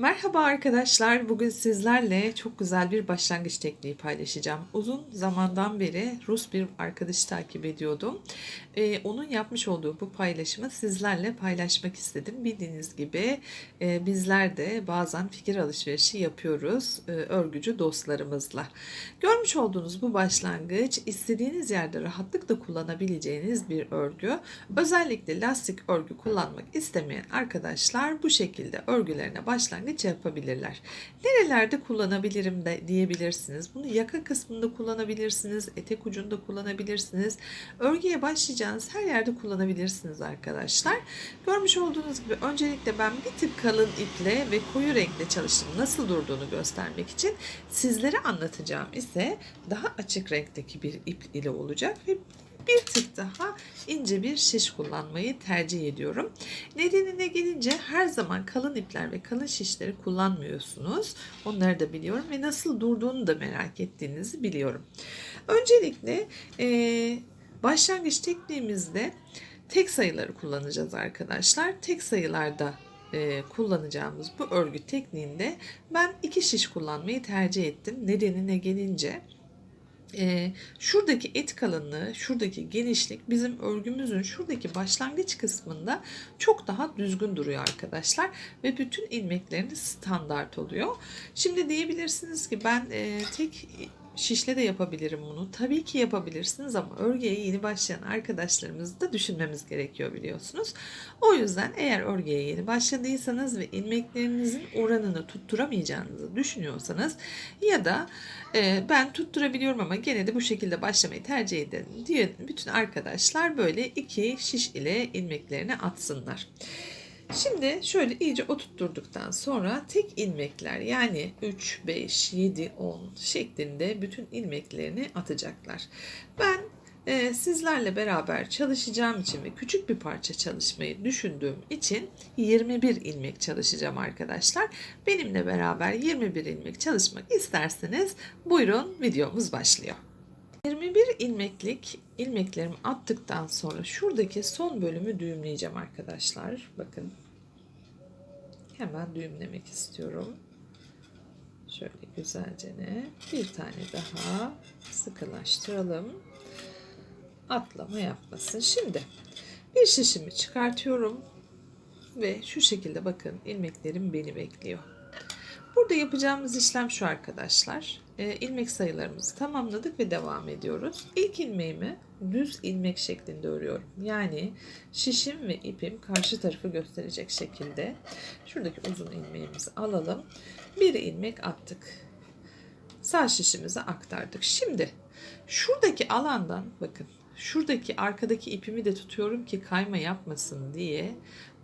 Merhaba arkadaşlar. Bugün sizlerle çok güzel bir başlangıç tekniği paylaşacağım. Uzun zamandan beri Rus bir arkadaşı takip ediyordum. Ee, onun yapmış olduğu bu paylaşımı sizlerle paylaşmak istedim. Bildiğiniz gibi e, bizler de bazen fikir alışverişi yapıyoruz e, örgücü dostlarımızla. Görmüş olduğunuz bu başlangıç istediğiniz yerde rahatlıkla kullanabileceğiniz bir örgü. Özellikle lastik örgü kullanmak istemeyen arkadaşlar bu şekilde örgülerine başlangıç yapabilirler. Nerelerde kullanabilirim de diyebilirsiniz. Bunu yaka kısmında kullanabilirsiniz, etek ucunda kullanabilirsiniz. Örgüye başlayacağınız her yerde kullanabilirsiniz arkadaşlar. Görmüş olduğunuz gibi öncelikle ben bir tık kalın iple ve koyu renkle çalıştım. Nasıl durduğunu göstermek için sizlere anlatacağım ise daha açık renkteki bir ip ile olacak ve bir tık daha ince bir şiş kullanmayı tercih ediyorum. Nedenine gelince her zaman kalın ipler ve kalın şişleri kullanmıyorsunuz. Onları da biliyorum ve nasıl durduğunu da merak ettiğinizi biliyorum. Öncelikle e, başlangıç tekniğimizde tek sayıları kullanacağız arkadaşlar. Tek sayılarda e, kullanacağımız bu örgü tekniğinde ben iki şiş kullanmayı tercih ettim. Nedenine gelince e, şuradaki et kalınlığı, şuradaki genişlik bizim örgümüzün şuradaki başlangıç kısmında çok daha düzgün duruyor arkadaşlar. Ve bütün ilmekleriniz standart oluyor. Şimdi diyebilirsiniz ki ben e, tek şişle de yapabilirim bunu. Tabii ki yapabilirsiniz ama örgüye yeni başlayan arkadaşlarımızı da düşünmemiz gerekiyor biliyorsunuz. O yüzden eğer örgüye yeni başladıysanız ve ilmeklerinizin oranını tutturamayacağınızı düşünüyorsanız ya da e, ben tutturabiliyorum ama gene de bu şekilde başlamayı tercih ederim diye bütün arkadaşlar böyle iki şiş ile ilmeklerini atsınlar. Şimdi şöyle iyice oturtturduktan sonra tek ilmekler yani 3, 5, 7, 10 şeklinde bütün ilmeklerini atacaklar. Ben e, sizlerle beraber çalışacağım için ve küçük bir parça çalışmayı düşündüğüm için 21 ilmek çalışacağım arkadaşlar. Benimle beraber 21 ilmek çalışmak isterseniz buyurun videomuz başlıyor. 21 ilmeklik ilmeklerimi attıktan sonra şuradaki son bölümü düğümleyeceğim arkadaşlar. Bakın. Hemen düğümlemek istiyorum. Şöyle güzelce ne bir tane daha sıkılaştıralım. Atlama yapmasın. Şimdi bir şişimi çıkartıyorum ve şu şekilde bakın ilmeklerim beni bekliyor. Burada yapacağımız işlem şu arkadaşlar. E, ilmek sayılarımızı tamamladık ve devam ediyoruz. İlk ilmeğimi düz ilmek şeklinde örüyorum. Yani şişim ve ipim karşı tarafı gösterecek şekilde. Şuradaki uzun ilmeğimizi alalım. Bir ilmek attık. Sağ şişimizi aktardık. Şimdi şuradaki alandan bakın şuradaki arkadaki ipimi de tutuyorum ki kayma yapmasın diye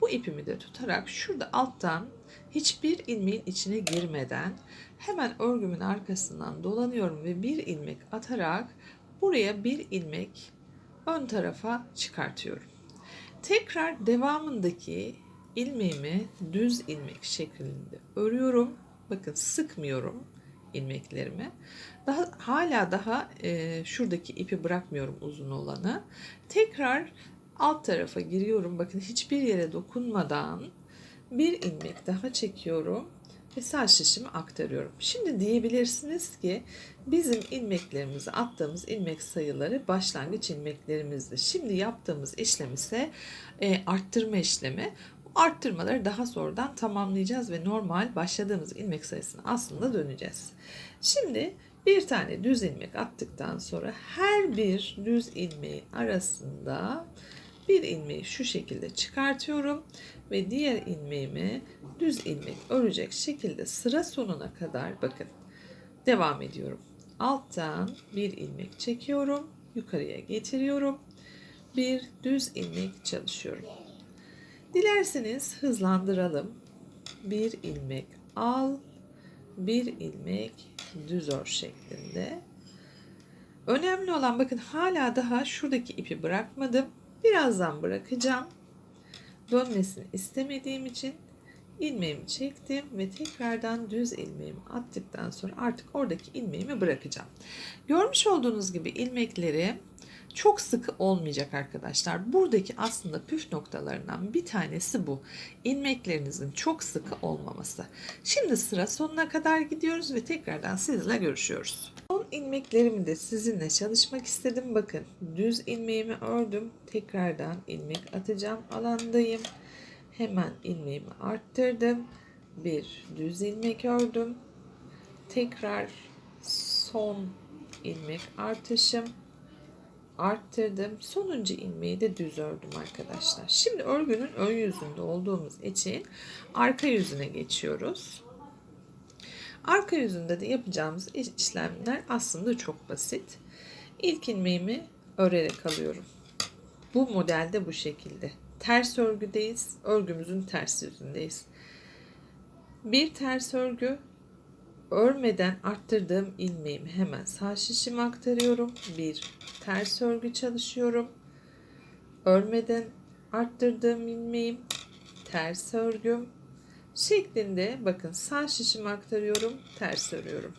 bu ipimi de tutarak şurada alttan hiçbir ilmeğin içine girmeden hemen örgümün arkasından dolanıyorum ve bir ilmek atarak buraya bir ilmek ön tarafa çıkartıyorum. Tekrar devamındaki ilmeğimi düz ilmek şeklinde örüyorum. Bakın sıkmıyorum ilmeklerimi. Daha hala daha e, şuradaki ipi bırakmıyorum uzun olanı. Tekrar alt tarafa giriyorum. Bakın hiçbir yere dokunmadan bir ilmek daha çekiyorum ve sağ şişimi aktarıyorum. Şimdi diyebilirsiniz ki bizim ilmeklerimizi attığımız ilmek sayıları başlangıç ilmeklerimizdi. Şimdi yaptığımız işlem ise e, arttırma işlemi. Arttırmaları daha sonradan tamamlayacağız ve normal başladığımız ilmek sayısına aslında döneceğiz. Şimdi bir tane düz ilmek attıktan sonra her bir düz ilmeğin arasında bir ilmeği şu şekilde çıkartıyorum ve diğer ilmeğimi düz ilmek örecek şekilde sıra sonuna kadar bakın devam ediyorum. Alttan bir ilmek çekiyorum, yukarıya getiriyorum. Bir düz ilmek çalışıyorum. Dilerseniz hızlandıralım. Bir ilmek al, bir ilmek düz ör şeklinde. Önemli olan bakın hala daha şuradaki ipi bırakmadım. Birazdan bırakacağım. Dönmesini istemediğim için ilmeğimi çektim ve tekrardan düz ilmeğimi attıktan sonra artık oradaki ilmeğimi bırakacağım. Görmüş olduğunuz gibi ilmekleri çok sıkı olmayacak arkadaşlar. Buradaki aslında püf noktalarından bir tanesi bu. İlmeklerinizin çok sıkı olmaması. Şimdi sıra sonuna kadar gidiyoruz ve tekrardan sizinle görüşüyoruz. Son ilmeklerimi de sizinle çalışmak istedim. Bakın düz ilmeğimi ördüm. Tekrardan ilmek atacağım alandayım. Hemen ilmeğimi arttırdım. Bir düz ilmek ördüm. Tekrar son ilmek artışım arttırdım. Sonuncu ilmeği de düz ördüm arkadaşlar. Şimdi örgünün ön yüzünde olduğumuz için arka yüzüne geçiyoruz. Arka yüzünde de yapacağımız işlemler aslında çok basit. İlk ilmeğimi örerek alıyorum. Bu modelde bu şekilde. Ters örgüdeyiz. Örgümüzün ters yüzündeyiz. Bir ters örgü örmeden arttırdığım ilmeğimi hemen sağ şişime aktarıyorum. Bir ters örgü çalışıyorum. Örmeden arttırdığım ilmeğim ters örgüm şeklinde bakın sağ şişime aktarıyorum, ters örüyorum.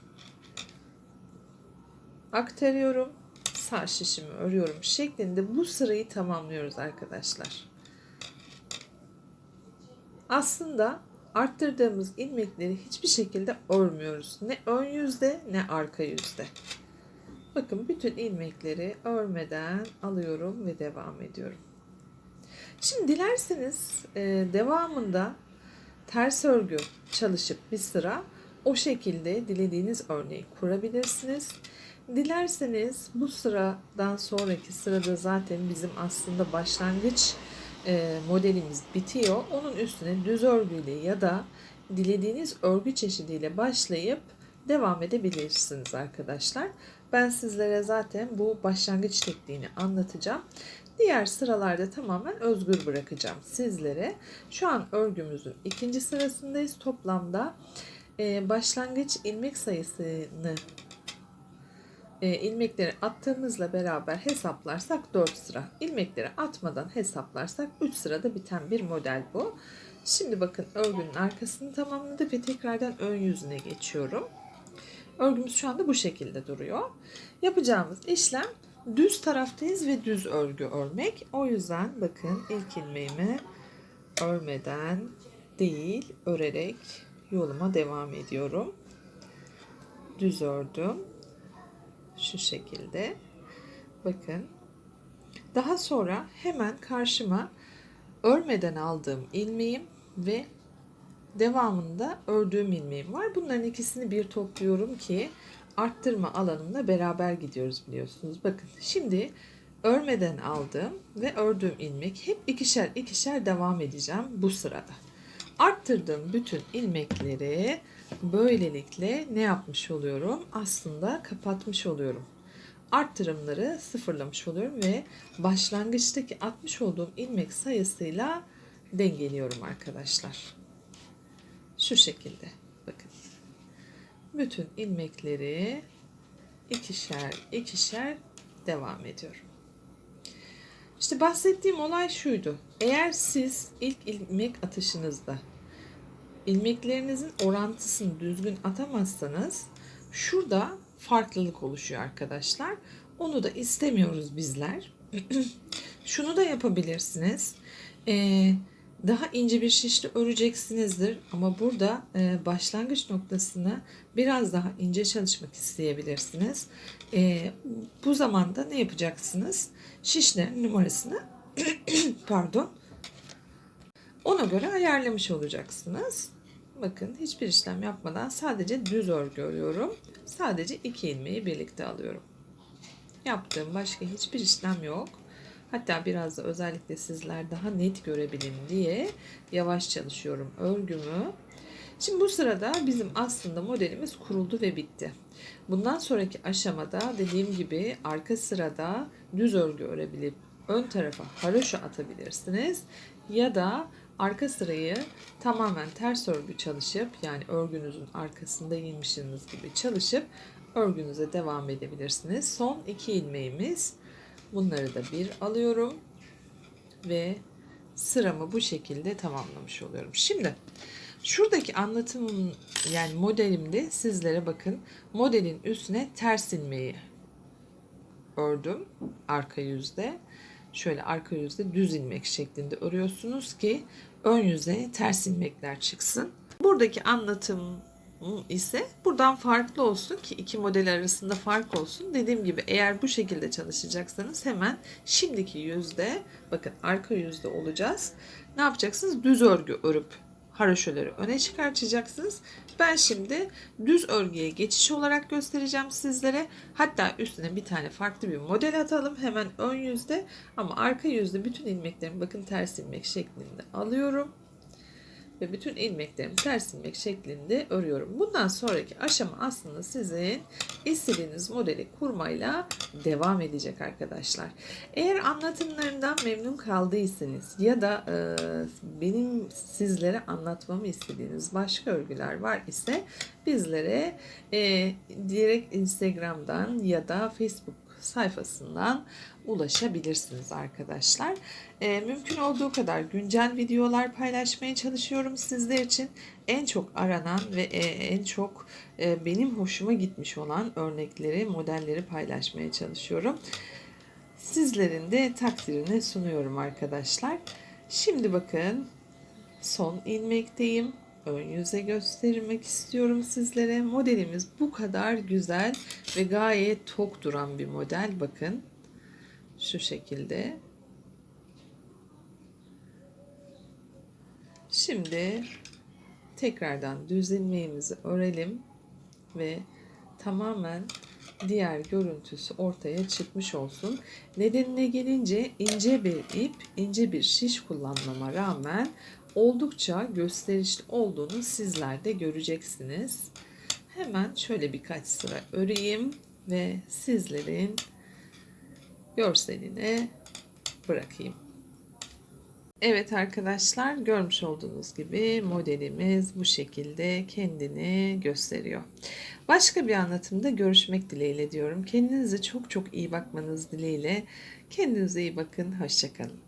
Aktarıyorum, sağ şişimi örüyorum şeklinde bu sırayı tamamlıyoruz arkadaşlar. Aslında arttırdığımız ilmekleri hiçbir şekilde örmüyoruz. Ne ön yüzde ne arka yüzde. Bakın bütün ilmekleri örmeden alıyorum ve devam ediyorum. Şimdi dilerseniz e, devamında ters örgü çalışıp bir sıra o şekilde dilediğiniz örneği kurabilirsiniz. Dilerseniz bu sıradan sonraki sırada zaten bizim aslında başlangıç e, modelimiz bitiyor. Onun üstüne düz örgüyle ya da dilediğiniz örgü çeşidiyle başlayıp devam edebilirsiniz arkadaşlar. Ben sizlere zaten bu başlangıç tekniğini anlatacağım. Diğer sıralarda tamamen özgür bırakacağım sizlere. Şu an örgümüzün ikinci sırasındayız. Toplamda e, başlangıç ilmek sayısını e, ilmekleri attığımızla beraber hesaplarsak 4 sıra. İlmekleri atmadan hesaplarsak 3 sırada biten bir model bu. Şimdi bakın örgünün arkasını tamamladık ve tekrardan ön yüzüne geçiyorum. Örgümüz şu anda bu şekilde duruyor. Yapacağımız işlem düz taraftayız ve düz örgü örmek. O yüzden bakın ilk ilmeğimi örmeden değil örerek yoluma devam ediyorum. Düz ördüm. Şu şekilde. Bakın. Daha sonra hemen karşıma örmeden aldığım ilmeğim ve devamında ördüğüm ilmeğim var. Bunların ikisini bir topluyorum ki arttırma alanımla beraber gidiyoruz biliyorsunuz. Bakın şimdi örmeden aldığım ve ördüğüm ilmek hep ikişer ikişer devam edeceğim bu sırada. Arttırdığım bütün ilmekleri böylelikle ne yapmış oluyorum? Aslında kapatmış oluyorum. Arttırımları sıfırlamış oluyorum ve başlangıçtaki atmış olduğum ilmek sayısıyla dengeliyorum arkadaşlar. Şu şekilde bakın. Bütün ilmekleri ikişer ikişer devam ediyorum. İşte bahsettiğim olay şuydu. Eğer siz ilk ilmek atışınızda ilmeklerinizin orantısını düzgün atamazsanız şurada farklılık oluşuyor arkadaşlar. Onu da istemiyoruz bizler. Şunu da yapabilirsiniz. Ee, daha ince bir şişle öreceksinizdir ama burada e, başlangıç noktasını biraz daha ince çalışmak isteyebilirsiniz. E, bu zamanda ne yapacaksınız? Şişlerin numarasını pardon ona göre ayarlamış olacaksınız. Bakın hiçbir işlem yapmadan sadece düz örgü örüyorum. Sadece iki ilmeği birlikte alıyorum. Yaptığım başka hiçbir işlem yok. Hatta biraz da özellikle sizler daha net görebilin diye yavaş çalışıyorum örgümü. Şimdi bu sırada bizim aslında modelimiz kuruldu ve bitti. Bundan sonraki aşamada dediğim gibi arka sırada düz örgü örebilip ön tarafa haroşa atabilirsiniz. Ya da arka sırayı tamamen ters örgü çalışıp yani örgünüzün arkasında inmişsiniz gibi çalışıp örgünüze devam edebilirsiniz. Son iki ilmeğimiz bunları da bir alıyorum ve sıramı bu şekilde tamamlamış oluyorum. Şimdi şuradaki anlatımım yani modelimde sizlere bakın modelin üstüne ters ilmeği ördüm arka yüzde. Şöyle arka yüzde düz ilmek şeklinde örüyorsunuz ki ön yüze ters ilmekler çıksın. Buradaki anlatım ise buradan farklı olsun ki iki model arasında fark olsun. Dediğim gibi eğer bu şekilde çalışacaksanız hemen şimdiki yüzde bakın arka yüzde olacağız. Ne yapacaksınız? Düz örgü örüp haroşaları öne çıkartacaksınız. Ben şimdi düz örgüye geçiş olarak göstereceğim sizlere. Hatta üstüne bir tane farklı bir model atalım. Hemen ön yüzde ama arka yüzde bütün ilmeklerimi bakın ters ilmek şeklinde alıyorum ve bütün ilmeklerimi ters ilmek şeklinde örüyorum. Bundan sonraki aşama aslında sizin istediğiniz modeli kurmayla devam edecek arkadaşlar. Eğer anlatımlarından memnun kaldıysanız ya da e, benim sizlere anlatmamı istediğiniz başka örgüler var ise bizlere e, direkt Instagram'dan ya da Facebook sayfasından ulaşabilirsiniz arkadaşlar. E, mümkün olduğu kadar güncel videolar paylaşmaya çalışıyorum sizler için. En çok aranan ve e, en çok e, benim hoşuma gitmiş olan örnekleri, modelleri paylaşmaya çalışıyorum. Sizlerin de takdirini sunuyorum arkadaşlar. Şimdi bakın son ilmekteyim. Ön yüze göstermek istiyorum sizlere. Modelimiz bu kadar güzel ve gayet tok duran bir model. Bakın şu şekilde. Şimdi tekrardan düz ilmeğimizi örelim ve tamamen diğer görüntüsü ortaya çıkmış olsun. Nedenine gelince ince bir ip, ince bir şiş kullanmama rağmen oldukça gösterişli olduğunu sizler de göreceksiniz. Hemen şöyle birkaç sıra öreyim ve sizlerin görseline bırakayım. Evet arkadaşlar görmüş olduğunuz gibi modelimiz bu şekilde kendini gösteriyor. Başka bir anlatımda görüşmek dileğiyle diyorum. Kendinize çok çok iyi bakmanız dileğiyle. Kendinize iyi bakın. Hoşçakalın.